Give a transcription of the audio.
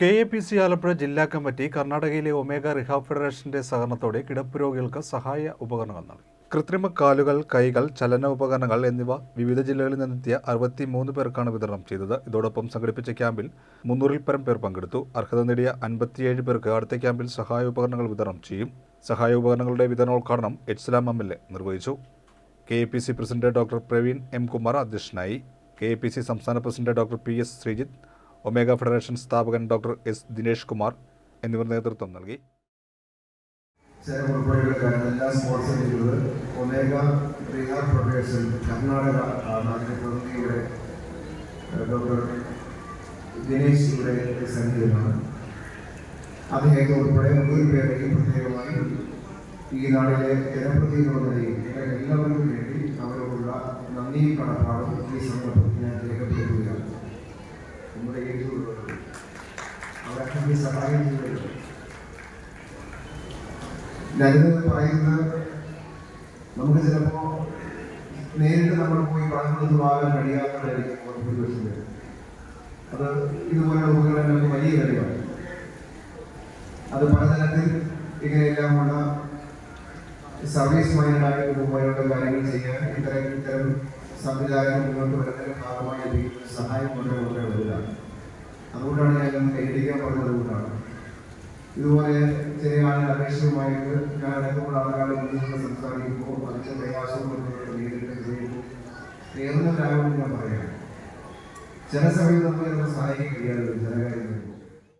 K A P C Alappuzha ജില്ലാ committee കർണാടകയിലെ omega Rehab ഫെഡറേഷന്റെ സഹകരണത്തോടെ കിടപ്പ് രോഗികൾക്ക് സഹായ ഉപകരണങ്ങൾ നൽകി. കൃത്രിമ കാലുകൾ കൈകൾ ചലന ഉപകരണങ്ങൾ എന്നിവ വിവിധ ജില്ലകളിൽ നിന്നെത്തിയ അറുപത്തി മൂന്ന് പേർക്കാണ് വിതരണം ചെയ്തത്. ഇതോടൊപ്പം സംഘടിപ്പിച്ച ക്യാമ്പിൽ മുന്നൂറിൽ പരം പേർ പങ്കെടുത്തു. അർഹത നേടിയ അൻപത്തിയേഴ് പേർക്ക് അടുത്ത ക്യാമ്പിൽ സഹായ ഉപകരണങ്ങൾ വിതരണം ചെയ്യും. സഹായ ഉപകരണങ്ങളുടെ വിതരണോദ്ഘാടനം എച്ച്ലാം എം എൽ എ നിർവഹിച്ചു. K A P C president doctor Praveen M Kumar അധ്യക്ഷനായി. കെ എ പി സി സംസ്ഥാന president doctor P S Sreejith Omega federation സ്ഥാപകൻ ഡോക്ടർ എസ് ദിനേഷ് കുമാർ എന്നിവർ നേതൃത്വം നൽകി. ഒമേഗ കർണാടക ഡോക്ടർ ദിനേശ് അദ്ദേഹത്തെ ഉൾപ്പെടെ നൂറ് പേരെയും പ്രത്യേകമായി ഈ നാടിലെ ജനപ്രതിനിധികളുടെയും എല്ലാവർക്കും വേണ്ടി അവരോടുള്ള നന്ദി കടപ്പാടും ഈ സന്ദർഭത്തിൽ ഞാനിത് പറയുന്നത് നമുക്ക് ചിലപ്പോ നേരിട്ട് നമ്മൾ പോയി പറഞ്ഞു വാങ്ങാൻ കഴിയാത്തതായിരിക്കും. അത് ഇതുപോലെയുള്ള ഉപകരണങ്ങൾക്ക് വലിയ കാര്യമാണ് അത് പലതരത്തിൽ ഇങ്ങനെയെല്ലാമുള്ള സർവീസ് മൈൻഡായിട്ട് ഇതുപോലെയുള്ള കാര്യങ്ങൾ ചെയ്യാൻ ഇത്തരം ഇത്തരം സംവിധാനം മുന്നോട്ട് വരുന്നതിന്റെ ഭാഗമായി ലഭിക്കുന്ന സഹായം വളരെ അതുകൊണ്ടാണ് ഞാൻ കൈയടിക്കാൻ പറഞ്ഞത് കൊണ്ടാണ് ഇതുപോലെ ചില അപേക്ഷയുമായിട്ട് ഞാൻ രണ്ടുമൂന്ന് ആളുകളെ മുന്നിൽ സംസാരിക്കുമ്പോൾ അതിന്റെ പ്രയാസവും നേരിട്ട് നേർന്നവരാകുമെന്ന് ഞാൻ പറയാം. ചില സമയത്ത് നമുക്ക് കഴിയാതെ ചില കാര്യങ്ങളിൽ.